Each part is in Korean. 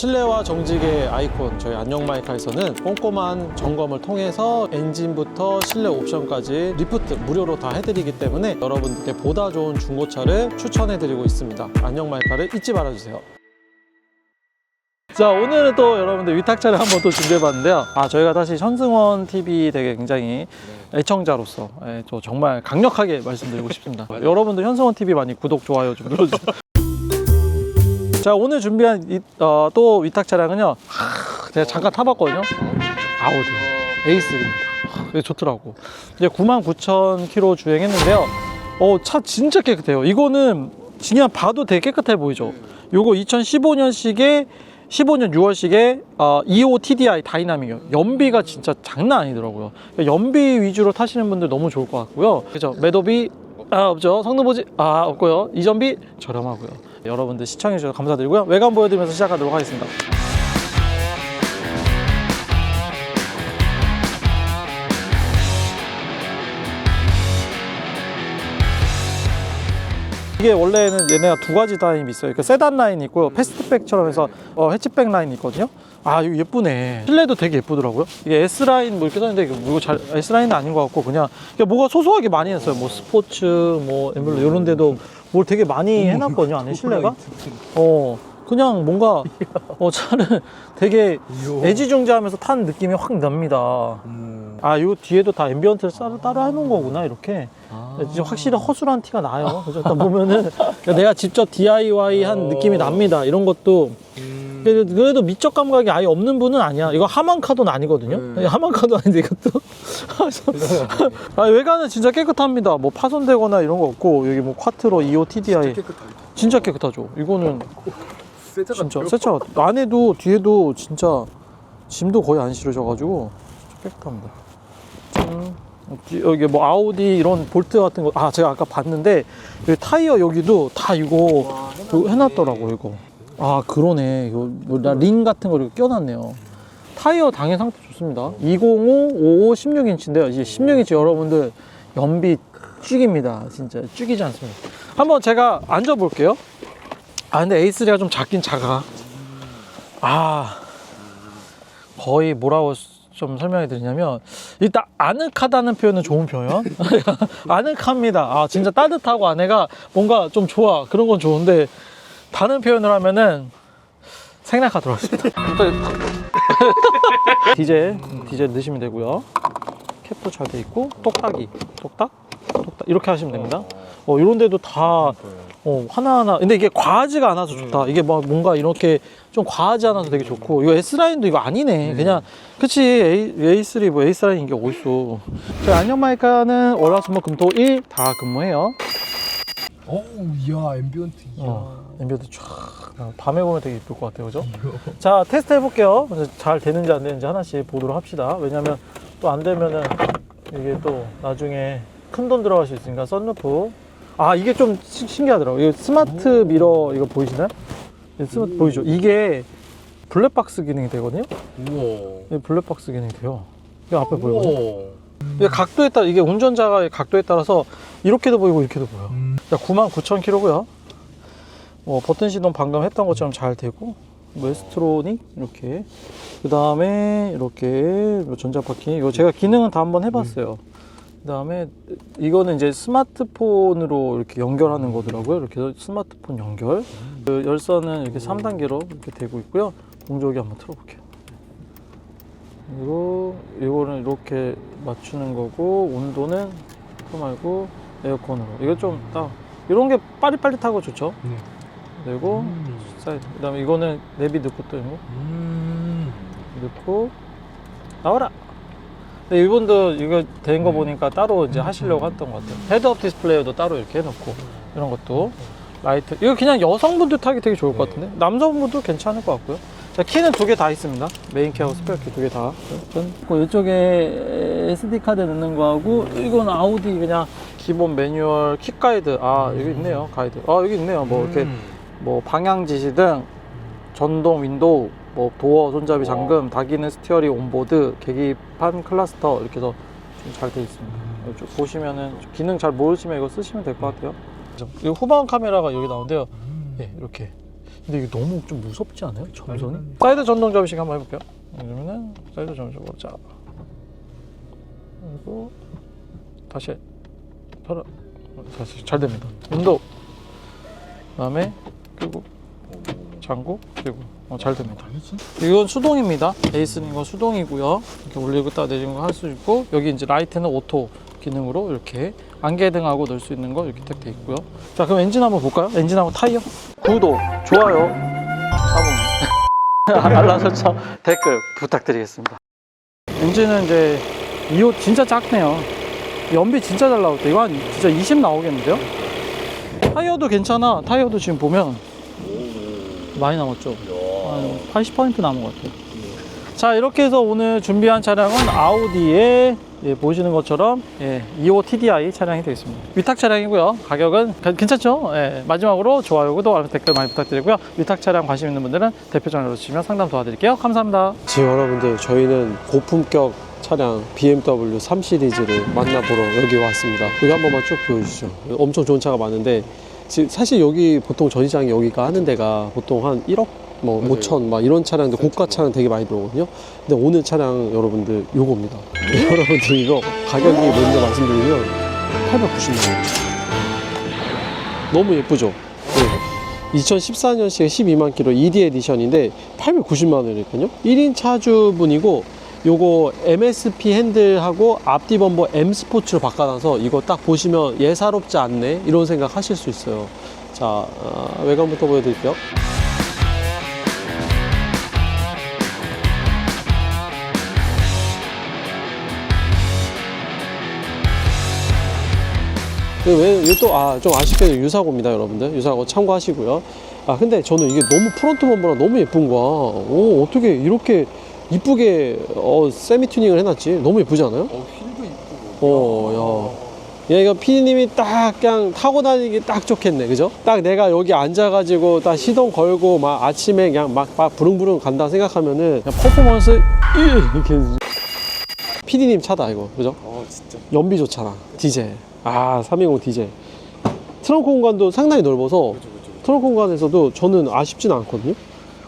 실내와 정직의 아이콘 저희 안녕 마이카에서는 꼼꼼한 점검을 통해서 엔진부터 실내 옵션까지 리프트 무료로 다 해드리기 때문에 여러분들께 보다 좋은 중고차를 추천해드리고 있습니다. 안녕 마이카를 잊지 말아주세요. 자 오늘은 또 여러분들 위탁차를 한번 또 준비해봤는데요. 아 저희가 다시 현승원 TV 되게 굉장히 애청자로서 예, 또 정말 강력하게 말씀드리고 싶습니다. 여러분들 현승원 TV 많이 구독 좋아요 좀 눌러주세요 자 오늘 준비한 이, 어, 또 위탁 차량은요 하, 제가 잠깐 타봤거든요 아우디 에이스입니다 하, 좋더라고 이제 99,000km 주행했는데요 어, 차 진짜 깨끗해요 이거는 그냥 봐도 되게 깨끗해 보이죠 요거 2015년식의 15년 6월식의 어, 25 TDI 다이나믹이요. 연비가 진짜 장난 아니더라고요. 연비 위주로 타시는 분들 너무 좋을 것 같고요. 그죠? 매도비 아, 없죠. 성능 보지 아, 없고요. 이전비 저렴하고요. 여러분들 시청해 주셔서 감사드리고요. 외관 보여드리면서 시작하도록 하겠습니다. 이게 원래는 얘네가 두 가지 라인이 있어요. 그러니까 세단 라인이 있고 패스트백처럼 해서 어, 해치백 라인이 있거든요. 아 이거 예쁘네. 실내도 되게 예쁘더라고요. 이게 S 라인 뭐 이렇게 써있는데 이거 뭐잘 S 라인은 아닌 것 같고 그냥 그냥 뭐가 소소하게 많이 했어요. 뭐 스포츠 뭐 엠블럼 이런 데도 뭘 되게 많이 해놨거든요. 안에 실내가. 어 그냥 뭔가 어 차를 되게 애지중지하면서 탄 느낌이 확 납니다. 아, 요 뒤에도 다 앰비언트를 따로, 따로 해놓은 거구나, 이렇게. 진짜 확실히 허술한 티가 나요. 그죠? 딱 보면은 내가 직접 DIY 한 느낌이 납니다. 이런 것도. 그래도, 그래도 미적 감각이 아예 없는 분은 아니야. 이거 하만카도는 아니거든요. 하만카도 아닌데 이것도. 아, 외관은 진짜 깨끗합니다. 뭐 파손되거나 이런 거 없고 여기 뭐 콰트로 25 TDI 진짜 깨끗하죠. 이거는 진짜 세차 안에도 뒤에도 진짜 짐도 거의 안 실으셔가지고 깨끗합니다. 짠. 여기 뭐 아우디 이런 볼트 같은 거, 아 제가 아까 봤는데 여기 타이어 여기도 다 이거 이거 해놨더라고 이거. 아 그러네. 이거 뭐링 같은 거 이렇게 껴놨네요. 타이어 당해 상태 좋습니다. 205, 55, 16인치인데요. 이제 16인치 여러분들 연비 쭉입니다. 진짜 쭉이지 않습니다. 한번 제가 앉아 볼게요. 아 근데 A3가 좀 작긴 작아. 아 거의 뭐라고 좀 설명해 드리냐면 일단 아늑하다는 표현은 좋은 표현. 아늑합니다. 아 진짜 따뜻하고 안에가 뭔가 좀 좋아 그런 건 좋은데 다른 표현을 하면은 생략하 들어왔습니다. 디젤 디젤 넣으시면 되고요. 캡도 잘 돼 있고 똑딱이 똑딱 똑딱 이렇게 하시면 됩니다. 어 이런 데도 다 어, 하나하나. 근데 이게 과하지가 않아서 좋다. 이게 막 뭔가 이렇게 좀 과하지 않아서 되게 좋고. 이거 S라인도 이거 아니네. 그냥, 그치. A, A3, 뭐 A라인 이게 어딨어. 저희 안녕 마이카는 월화수목 금토 일 다 근무해요. 어우 이야 앰비언트 이야 어, 엠비어드 쫙. 밤에 보면 되게 이쁠 것 같아요. 그죠? 자, 테스트 해볼게요. 그래서 잘 되는지 안 되는지 하나씩 보도록 합시다. 왜냐면 또 안 되면은 이게 또 나중에 큰 돈 들어갈 수 있으니까 썬루프. 아, 이게 좀 신- 신기하더라고요. 이거 스마트 미러 이거 보이시나요? 이 스마트 보이죠? 이게 블랙박스 기능이 되거든요? 우와 이 블랙박스 기능이 돼요. 이 앞에 보이거든요? 이게 각도에 따라, 이게 운전자가 각도에 따라서 이렇게도 보이고 이렇게도 보여. 음. 자, 99,000km고요. 뭐 버튼 시동 방금 했던 것처럼 잘 되고 웨스트로닉 이렇게 그 다음에 이렇게 전자 파킹 이거 제가 기능은 다 한번 해봤어요. 그 다음에 이거는 이제 스마트폰으로 이렇게 연결하는 거더라고요. 이렇게 스마트폰 연결. 그 열선은 이렇게 3단계로 이렇게 되고 있고요. 공조기 한번 틀어볼게요. 그리고 이거는 이렇게 맞추는 거고 온도는 그거 말고 에어컨으로. 이거 좀 딱 이런 게 빠릿빠릿하고 좋죠. 네. 그리고 사이드. 그다음에 이거는 내비 넣고 또 이거 음. 넣고 나와라. 근데 이분도 이거 된 거 보니까 따로 이제 하시려고 했던 것 같아요. 헤드업 디스플레이도 따로 이렇게 해놓고 이런 것도 라이트. 이거 그냥 여성분들 타기 되게 좋을 것 같은데 남성분도 괜찮을 것 같고요. 자 키는 두 개 다 있습니다. 메인 키하고 스페어 키 두 개 다. 전그 이쪽에 SD 카드 넣는 거하고 이건 아우디 그냥 기본 매뉴얼 키 가이드. 아 여기 있네요 가이드. 아 여기 있네요. 뭐 이렇게 음. 뭐 방향 지시 등 전동 윈도우, 뭐 도어 손잡이 잠금, 다기능 스티어링 온보드, 계기판 클러스터 이렇게 해서 좀잘돼 있습니다. 이쪽 보시면은 기능 잘 모르시면 이거 쓰시면 될 것 같아요. 이 후방 카메라가 여기 나오는데요. 음. 예, 이렇게 근데 이게 너무 좀 무섭지 않아요? 점선이? 사이드 전동 접이식 한번 해볼게요. 그러면은 사이드 전동적으로 자 그리고 다시 다시 잘 됩니다. 운동 그다음에 끄고 잠고 그리고 어, 잘 됩니다. 이건 수동입니다. 베이스는 이건 수동이고요. 이렇게 올리고 딱 내리는 거 할 수 있고 여기 이제 라이트는 오토 기능으로 이렇게 안개등하고 넣을 수 있는 거 이렇게 딱 돼 있고요. 자 그럼 엔진 한번 볼까요? 엔진하고 타이어 구독 좋아요 알람 설정 댓글 부탁드리겠습니다. 엔진은 이제 2호 진짜 작네요. 연비 진짜 잘 나올 때 이거 한 진짜 20 나오겠는데요? 타이어도 괜찮아. 타이어도 지금 보면 많이 남았죠. 한 80% 남은 것 같아요. 자 이렇게 해서 오늘 준비한 차량은 아우디의 예, 보시는 것처럼 예, 2호 TDI 차량이 되겠습니다. 위탁 차량이고요. 가격은 괜- 괜찮죠? 예, 마지막으로 좋아요, 구독, 댓글 많이 부탁드리고요. 위탁 차량 관심 있는 분들은 대표 전화로 주시면 상담 도와드릴게요. 감사합니다. 지금 여러분들 저희는 고품격 차량 BMW 3 시리즈를 만나보러 여기 왔습니다. 여기 한 번만 쭉 보여주시죠. 엄청 좋은 차가 많은데 지- 사실 여기 보통 전시장이 여기가 하는 데가 보통 한 1억 뭐 5천 막 이런 차량들 고가 차량 되게 많이 들어오거든요. 근데 오늘 차량 여러분들 요겁니다. 여러분들 이거 가격이 먼저 말씀드리면 890만 원. 너무 예쁘죠? 네. 2014년식에 12만 킬로 ED 에디션인데 890만 원이니까요. 1인 차주분이고 요거 MSP 핸들하고 앞뒤 범버 M 스포츠로 바꿔놔서 이거 딱 보시면 예사롭지 않네 이런 생각 하실 수 있어요. 자 어, 외관부터 보여드릴게요. 그 왜, 이게 또, 아, 좀 아쉽게도 유사고입니다, 여러분들. 유사고 참고하시고요. 아, 근데 저는 이게 너무 프론트 범버랑 너무 예쁜 거야. 오, 어떻게 이렇게 이쁘게, 어, 세미 튜닝을 해놨지? 너무 예쁘지 않아요? 어 휠도 이쁘고. 어, 야. 야, 이거 피디님이 딱 그냥 타고 다니기 딱 좋겠네. 그죠? 딱 내가 여기 앉아가지고 딱 시동 걸고 막 아침에 그냥 막, 막 부릉부릉 간다 생각하면은 그냥 퍼포먼스, 이- 이렇게. 피디님 차다, 이거. 그죠? 어 진짜. 연비 좋잖아. 디젤. 아, 320 디젤. 트렁크 공간도 상당히 넓어서 그죠 그죠. 트렁크 공간에서도 저는 아쉽진 않거든요.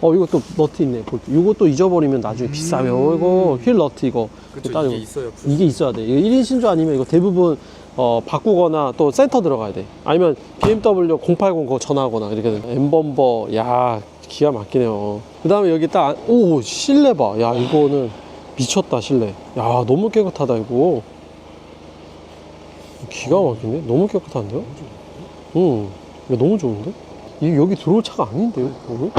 어, 이것도 너트 있네. 볼트. 이것도 잊어버리면 나중에 비싸요. 이거 휠 너트 이거. 그쵸. 이게 있어요. 이게 있어야 돼. 이거 1인 신조 아니면 이거 대부분 어, 바꾸거나 또 센터 들어가야 돼. 아니면 BMW 080 그거 전화하거나 이렇게 돼. 엠범버, 야, 기가 막히네요. 그 다음에 여기 딱, 안- 오, 실내 봐. 야, 이거는 미쳤다, 실내. 야, 너무 깨끗하다, 이거. 기가 막히네. 너무 깨끗한데요? 응. 이거 너무 좋은데? 이게 여기 들어올 차가 아닌데요, 오늘?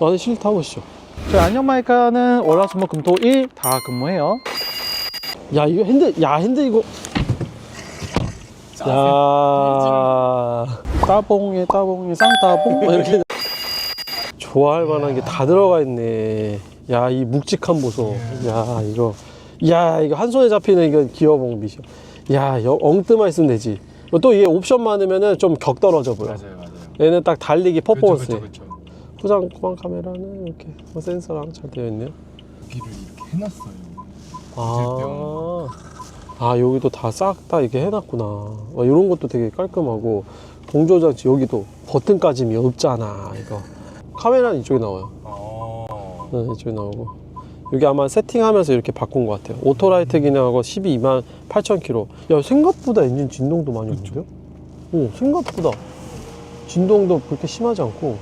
안에 실내 타보시죠. 저희 안녕마이카는 월화수목 금토 일 다 근무해요. 야, 이거 핸들, 야, 핸들 이거. 야 따봉에 따봉에 쌍따봉 뭐 이렇게 좋아할 만한 게 다 들어가 있네 야 이 묵직한 보소 야 이거 야 이거 한 손에 잡히는 이거 기어봉 미션 야 여- 엉뜨만 있으면 되지 또 이게 옵션 많으면은 좀 격 떨어져 보여 맞아요 맞아요. 얘는 딱 달리기 퍼포먼스 그쵸 그쵸. 후장 후방 카메라는 이렇게 뭐 센서랑 잘 되어 있네요 여기를 이렇게 해놨어요. 아, 아 여기도 다 싹 다 이렇게 해놨구나. 와, 이런 것도 되게 깔끔하고 동조 장치 여기도 버튼까지 없잖아 이거. 카메라는 이쪽에 나와요. 어. 네, 이쪽에 나오고. 여기 아마 세팅하면서 이렇게 바꾼 것 같아요. 오토라이트 기능하고 12만 8천 킬로. 야 생각보다 엔진 진동도 많이 오는데요? 오 생각보다 진동도 그렇게 심하지 않고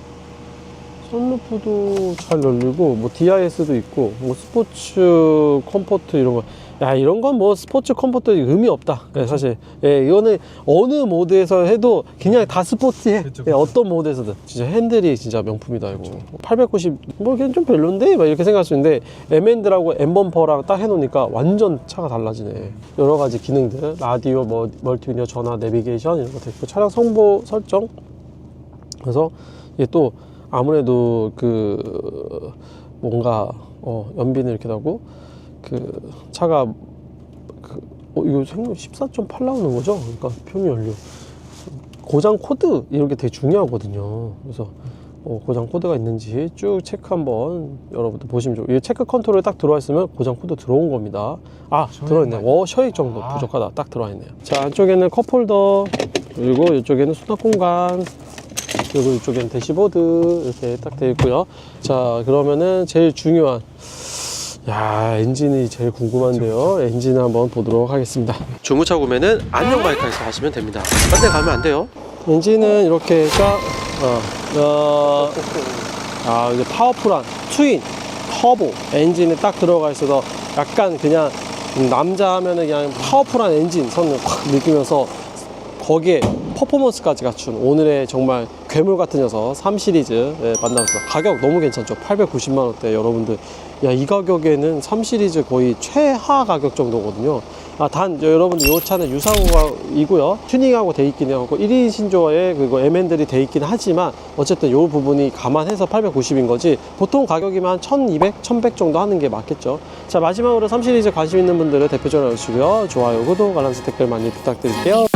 선루프도 잘 열리고 뭐 DIS도 있고 뭐 스포츠 컴포트 이런 거. 야 이런 건 뭐 스포츠 컴포트 의미 없다. 예, 사실 예 이거는 어느 모드에서 해도 그냥 다 스포츠해. 그쵸, 예, 그쵸. 어떤 모드에서든 진짜 핸들이 진짜 명품이다 이거. 890뭐 그냥 좀 별론데 막 이렇게 생각할 수 있는데 M&D라고 M범퍼랑 딱 해놓으니까 완전 차가 달라지네. 여러 가지 기능들 라디오 뭐 멀티미디어 전화 내비게이션 이런 것도 있고 차량 성보 설정 그래서 이게 또 아무래도 그 뭔가 어 연비는 이렇게 나고 그 차가 그 어, 이거 생각 14.8 나오는 거죠? 그러니까 평균 연료 고장 코드 이런 게 되게 중요하거든요. 그래서 어, 고장 코드가 있는지 쭉 체크 한번 여러분들 보시면 좋고 이 체크 컨트롤에 딱 들어와 있으면 고장 코드 들어온 겁니다. 아 들어있네. 워 셔익 정도 아. 부족하다. 딱 들어와 있네요. 자 안쪽에는 컵홀더 그리고 이쪽에는 수납 공간 그리고 이쪽엔 대시보드 이렇게 딱돼 있고요. 자, 그러면은 제일 중요한 야 엔진이 제일 궁금한데요. 엔진 한번 보도록 하겠습니다. 중고차 구매는 안녕 바이크에서 하시면 됩니다. 딴 데 가면 안 돼요. 엔진은 이렇게 딱 어, 어, 아 이제 파워풀한 트윈 터보 엔진이 딱 들어가 있어서 약간 그냥 남자 하면은 그냥 파워풀한 엔진 선을 확 느끼면서 거기에 퍼포먼스까지 갖춘 오늘의 정말 괴물 같은 녀석 3 시리즈 예, 만나봤습니다. 가격 너무 괜찮죠? 890만 원대 여러분들. 야 이 가격에는 3 시리즈 거의 최하 가격 정도거든요. 아, 단 여러분들 이 차는 유상호이고요. 튜닝하고 돼 있긴 하고 1인 신조어에 그리고 MN들이 돼 있긴 하지만 어쨌든 이 부분이 감안해서 890인 거지 보통 가격이면 1200, 1100 정도 하는 게 맞겠죠. 자 마지막으로 3 시리즈 관심 있는 분들은 대표 전화 주시고요. 좋아요, 구독, 알람스 댓글 많이 부탁드릴게요.